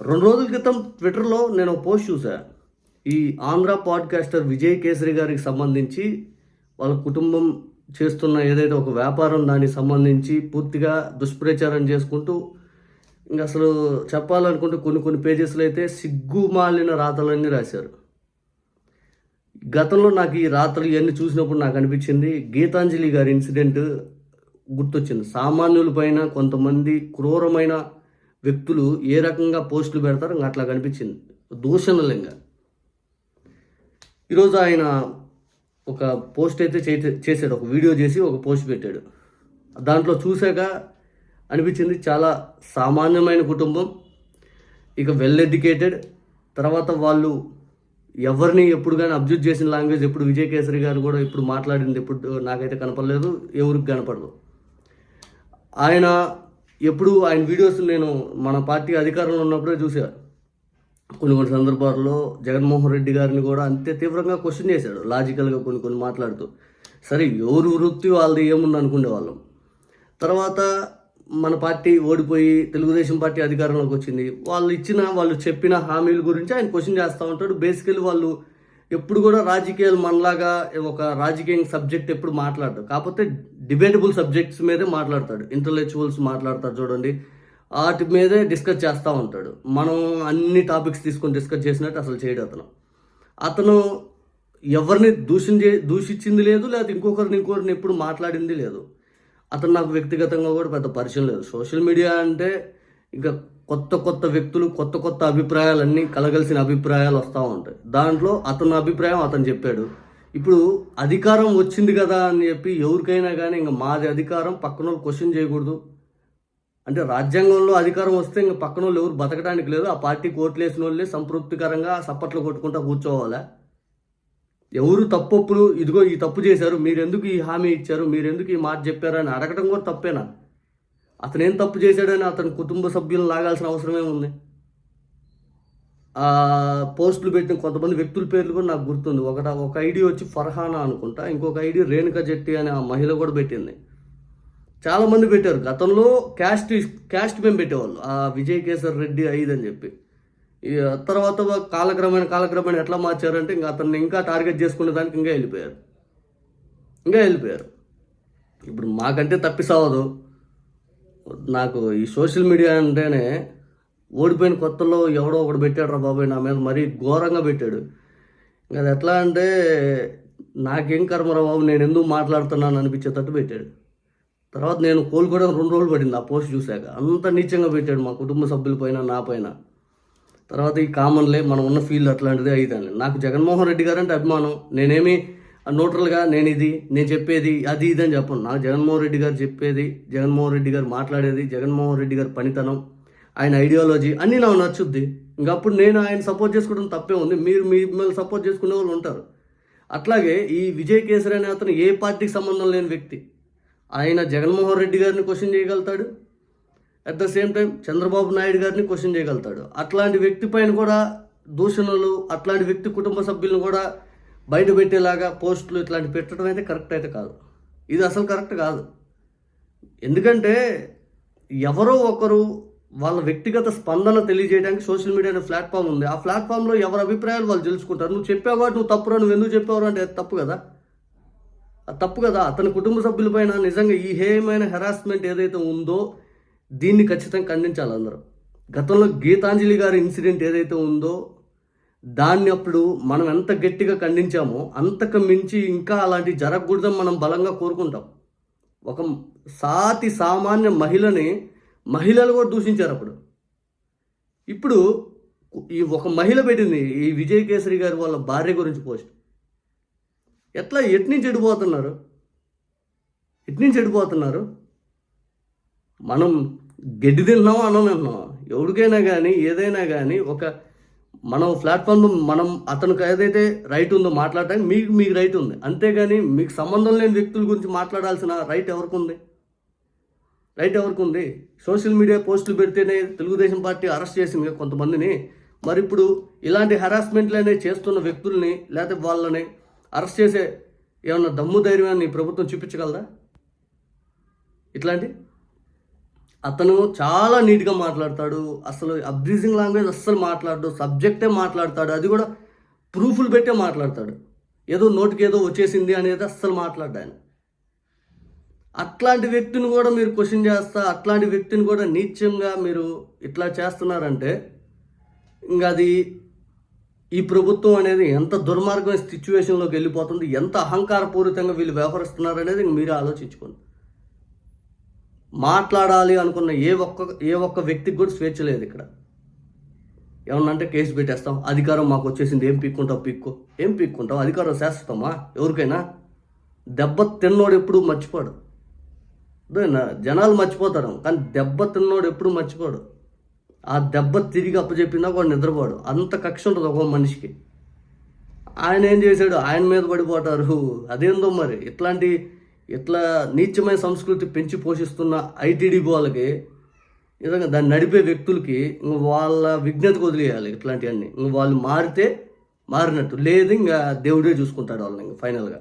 రెండు రోజుల క్రితం ట్విట్టర్లో నేను ఒక పోస్ట్ చూసా ఈ ఆంధ్ర పాడ్కాస్టర్ విజయ్ కేసరి గారికి సంబంధించి వాళ్ళ కుటుంబం చేస్తున్న ఏదైతే ఒక వ్యాపారం దానికి సంబంధించి పూర్తిగా దుష్ప్రచారం చేసుకుంటూ ఇంకా అసలు చెప్పాలనుకుంటే కొన్ని కొన్ని పేజెస్లో అయితే సిగ్గుమాలిన రాతలన్నీ రాశారు. గతంలో నాకు ఈ రాత్రులు ఇవన్నీ చూసినప్పుడు నాకు అనిపించింది గీతాంజలి గారి ఇన్సిడెంట్ గుర్తొచ్చింది. సామాన్యులపైన కొంతమంది క్రూరమైన వ్యక్తులు ఏ రకంగా పోస్టులు పెడతారో ఇంకా అట్లా కనిపించింది. దూషణలింగా. ఈరోజు ఆయన ఒక పోస్ట్ అయితే చే- చేశాడు. ఒక వీడియో చేసి ఒక పోస్ట్ పెట్టాడు. దాంట్లో చూశాక అనిపించింది చాలా సామాన్యమైన కుటుంబం ఇక వెల్ ఎడ్యుకేటెడ్ తర్వాత వాళ్ళు ఎవరిని ఎప్పుడు కానీ అబ్జర్వ్ చేసిన లాంగ్వేజ్ ఎప్పుడు విజయ్ కేసరి గారు కూడా ఇప్పుడు మాట్లాడింది ఎప్పుడు నాకైతే కనపడలేదు ఎవరికి కనపడదు. ఆయన ఎప్పుడు ఆయన వీడియోస్ నేను మన పార్టీ అధికారంలో ఉన్నప్పుడే చూసా. కొన్ని కొన్ని సందర్భాల్లో జగన్మోహన్ రెడ్డి గారిని కూడా అంతే తీవ్రంగా క్వశ్చన్ చేశాడు లాజికల్గా కొన్ని కొన్ని మాట్లాడుతూ. సరే ఎవరు వృత్తి వాళ్ళది ఏముంది అనుకునే వాళ్ళం. తర్వాత మన పార్టీ ఓడిపోయి తెలుగుదేశం పార్టీ అధికారంలోకి వచ్చింది. వాళ్ళు ఇచ్చిన వాళ్ళు చెప్పిన హామీల గురించి ఆయన క్వశ్చన్ చేస్తూ ఉంటాడు. బేసికలీ వాళ్ళు ఎప్పుడు కూడా రాజకీయాలు మనలాగా ఒక రాజకీయ సబ్జెక్ట్ ఎప్పుడు మాట్లాడతాడు కాకపోతే డిబేటబుల్ సబ్జెక్ట్స్ మీదే మాట్లాడతాడు. ఇంటలెక్చువల్స్ మాట్లాడతారు చూడండి. వాటి మీదే డిస్కస్ చేస్తూ ఉంటాడు. మనం అన్ని టాపిక్స్ తీసుకొని డిస్కస్ చేసినట్టు అసలు చేయడు అతను. అతను ఎవరిని దూషించే దూషించింది లేదు లేదా ఇంకొకరిని ఇంకొకరిని ఎప్పుడు మాట్లాడింది లేదు. అతను నాకు వ్యక్తిగతంగా కూడా పెద్ద పరిచయం లేదు. సోషల్ మీడియా అంటే ఇంకా కొత్త కొత్త వ్యక్తులు కొత్త కొత్త అభిప్రాయాలన్నీ కలగలిసిన అభిప్రాయాలు వస్తూ ఉంటాయి. దాంట్లో అతని అభిప్రాయం అతను చెప్పాడు. ఇప్పుడు అధికారం వచ్చింది కదా అని చెప్పి ఎవరికైనా కానీ ఇంకా మాది అధికారం పక్కన వాళ్ళు క్వశ్చన్ చేయకూడదు. అంటే రాజ్యాంగంలో అధికారం వస్తే ఇంకా పక్కన వాళ్ళు ఎవరు బతకడానికి లేదు. ఆ పార్టీ కోట్లు వేసిన వాళ్ళే సంతృప్తికరంగా సప్పట్లు కొట్టుకుంటా కూర్చోవాలా? ఎవరు తప్పప్పులు? ఇదిగో ఈ తప్పు చేశారు. మీరెందుకు ఈ హామీ ఇచ్చారు? మీరెందుకు ఈ మాట చెప్పారు? అని అడగటం కూడా తప్పేనా? అతను ఏం తప్పు చేశాడని అతని కుటుంబ సభ్యులను లాగాల్సిన అవసరమే ఉంది. ఆ పోస్టులు పెట్టిన కొంతమంది వ్యక్తుల పేర్లు కూడా నాకు గుర్తుంది. ఒకట ఒక ఐడి వచ్చి ఫర్హానా అనుకుంటా ఇంకొక ఐడి రేణుక జెట్టి అనే ఆ మహిళ కూడా పెట్టింది. చాలామంది పెట్టారు. గతంలో క్యాస్ట్ క్యాస్ట్ మేము పెట్టేవాళ్ళు. ఆ విజయ్ కేసర్ రెడ్డి ఐదు అని చెప్పి. తర్వాత కాలక్రమేణ కాలక్రమేణ ఎట్లా మార్చారంటే ఇంకా అతన్ని ఇంకా టార్గెట్ చేసుకునే దానికి ఇంకా వెళ్ళిపోయారు. ఇంకా వెళ్ళిపోయారు. ఇప్పుడు మాకంటే తప్పిసావదు నాకు ఈ సోషల్ మీడియా అంటేనే ఓడిపోయిన కొత్తలో ఎవడో ఒకడు పెట్టాడు రా బాబాయ్ నా మీద మరీ ఘోరంగా పెట్టాడు. ఇంకా అది ఎట్లా అంటే నాకేం కర్మరా బాబు నేను ఎందుకు మాట్లాడుతున్నాను అనిపించేటట్టు పెట్టాడు. తర్వాత నేను కోలుకోవడం రెండు రోజులు పడింది ఆ పోస్ట్ చూశాక. అంత నీచంగా పెట్టాడు మా కుటుంబ సభ్యుల పైన నా పైన. తర్వాత ఈ కామన్లే మనం ఉన్న ఫీల్డ్ అట్లాంటిది అయితే నాకు జగన్మోహన్ రెడ్డి గారు అంటే అభిమానం. నేనేమి న్యూట్రల్గా నేను ఇది నేను చెప్పేది అది ఇది అని చెప్పను. నాకు జగన్మోహన్ రెడ్డి గారు చెప్పేది జగన్మోహన్ రెడ్డి గారు మాట్లాడేది జగన్మోహన్ రెడ్డి గారి పనితనం ఆయన ఐడియాలజీ అన్నీ నాకు నచ్చుద్ది. ఇంకప్పుడు నేను ఆయన సపోర్ట్ చేసుకోవడం తప్పే ఉంది. మీరు మిమ్మల్ని సపోర్ట్ చేసుకునే వాళ్ళు ఉంటారు. అట్లాగే ఈ విజయ్ కేసరి అనే అతను ఏ పార్టీకి సంబంధం లేని వ్యక్తి. ఆయన జగన్మోహన్ రెడ్డి గారిని క్వశ్చన్ చేయగలుగుతాడు. At the same time Chandrababu Naidu గారిని క్వశ్చన్ చేయగలుగుతాడు. అట్లాంటి వ్యక్తి పైన కూడా దూషణలు అట్లాంటి వ్యక్తి కుటుంబ సభ్యులను కూడా బయట పెట్టేలాగా పోస్టులు ఇట్లాంటి పెట్టడం అయితే కరెక్ట్ అయితే కాదు. ఇది అసలు కరెక్ట్ కాదు. ఎందుకంటే ఎవరో ఒకరు వాళ్ళ వ్యక్తిగత స్పందన తెలియజేయడానికి సోషల్ మీడియా అనే ప్లాట్ఫామ్ ఉంది. ఆ ప్లాట్ఫామ్లో ఎవరి అభిప్రాయాలు వాళ్ళు తెలుసుకుంటారు. నువ్వు చెప్పావు కాబట్టి నువ్వు తప్పురా నువ్వు ఎందుకు చెప్పావు అంటే అది తప్పు కదా. అది తప్పు కదా. అతని కుటుంబ సభ్యులపైన నిజంగా ఈ హేయమైన హెరాస్మెంట్ ఏదైతే ఉందో దీన్ని ఖచ్చితంగా ఖండించాలి అందరూ. గతంలో గీతాంజలి గారి ఇన్సిడెంట్ ఏదైతే ఉందో దాన్ని అప్పుడు మనం ఎంత గట్టిగా ఖండించామో అంతకు మించి ఇంకా అలాంటి జరగకూడదని మనం బలంగా కోరుకుంటాం. ఒక సాతి సామాన్య మహిళని మహిళలు కూడా దూషించారు అప్పుడు. ఇప్పుడు ఈ ఒక మహిళ పెట్టింది ఈ విజయ్ కేసరి గారి వాళ్ళ భార్య గురించి పోస్ట్. ఎట్లా ఎట్నుంచి ఎడిపోతున్నారు? ఎట్నుంచి ఎడిపోతున్నారు? మనం గడ్డి తిన్నాం అన్నం తింటున్నామా? ఎవరికైనా కానీ ఏదైనా కానీ ఒక మనం ప్లాట్ఫామ్ మనం అతనికి ఏదైతే రైట్ ఉందో మాట్లాడటానికి మీకు మీకు రైట్ ఉంది. అంతేగాని మీకు సంబంధం లేని వ్యక్తుల గురించి మాట్లాడాల్సిన రైట్ ఎవరికి ఉంది? రైట్ ఎవరికి ఉంది? సోషల్ మీడియా పోస్టులు పెడితేనే తెలుగుదేశం పార్టీ అరెస్ట్ చేసింది కొంతమందిని. మరి ఇప్పుడు ఇలాంటి హెరాస్మెంట్లనే చేస్తున్న వ్యక్తుల్ని లేకపోతే వాళ్ళని అరెస్ట్ చేసే ఏమన్నా దమ్ము ధైర్యాన్ని ప్రభుత్వం చూపించగలదా? ఇట్లాంటి అతను చాలా నీట్గా మాట్లాడతాడు. అసలు అబ్రీజింగ్ లాంగ్వేజ్ అస్సలు మాట్లాడు సబ్జెక్టే మాట్లాడతాడు. అది కూడా ప్రూఫ్లు పెట్టే మాట్లాడతాడు. ఏదో నోటికి ఏదో వచ్చేసింది అనేది అస్సలు మాట్లాడాను అట్లాంటి వ్యక్తిని కూడా మీరు క్వశ్చన్ చేస్తా అట్లాంటి వ్యక్తిని కూడా నీచంగా మీరు ఇట్లా చేస్తున్నారంటే ఇంకా అది ఈ ప్రభుత్వం అనేది ఎంత దుర్మార్గమైన సిచ్యువేషన్లోకి వెళ్ళిపోతుంది ఎంత అహంకారపూరితంగా వీళ్ళు వ్యవహరిస్తున్నారు అనేది మీరే ఆలోచించుకోండి. మాట్లాడాలి అనుకున్న ఏ ఒక్క ఏ ఒక్క వ్యక్తికి కూడా స్వేచ్ఛ లేదు ఇక్కడ. ఏమన్నా అంటే కేసు పెట్టేస్తాం అధికారం మాకు వచ్చేసింది ఏం పీక్కుంటావు పీక్కో ఏం పీక్కుంటావు అధికారం శాశ్వతమా ఎవరికైనా? దెబ్బ తిన్నోడు ఎప్పుడు మర్చిపోడు. జనాలు మర్చిపోతారు కానీ దెబ్బ తిన్నోడు ఎప్పుడు మర్చిపోడు. ఆ దెబ్బ తిరిగి అప్పచెప్పినా కూడా నిద్రపోడు. అంత కక్ష ఉంటుంది ఒక మనిషికి. ఆయన ఏం చేశాడు? ఆయన మీద పడిపోతారు. అదేందో మరి? ఇట్లాంటి ఇట్లా నీచమైన సంస్కృతి పెంచి పోషిస్తున్న ఐటీడీ వాళ్ళకి నిజంగా దాన్ని నడిపే వ్యక్తులకి ఇంక వాళ్ళ విజ్ఞతకు వదిలేయాలి ఇట్లాంటివన్నీ. ఇంక వాళ్ళు మారితే మారినట్టు. లేదు ఇంకా దేవుడే చూసుకుంటాడు వాళ్ళని ఇంకా ఫైనల్గా.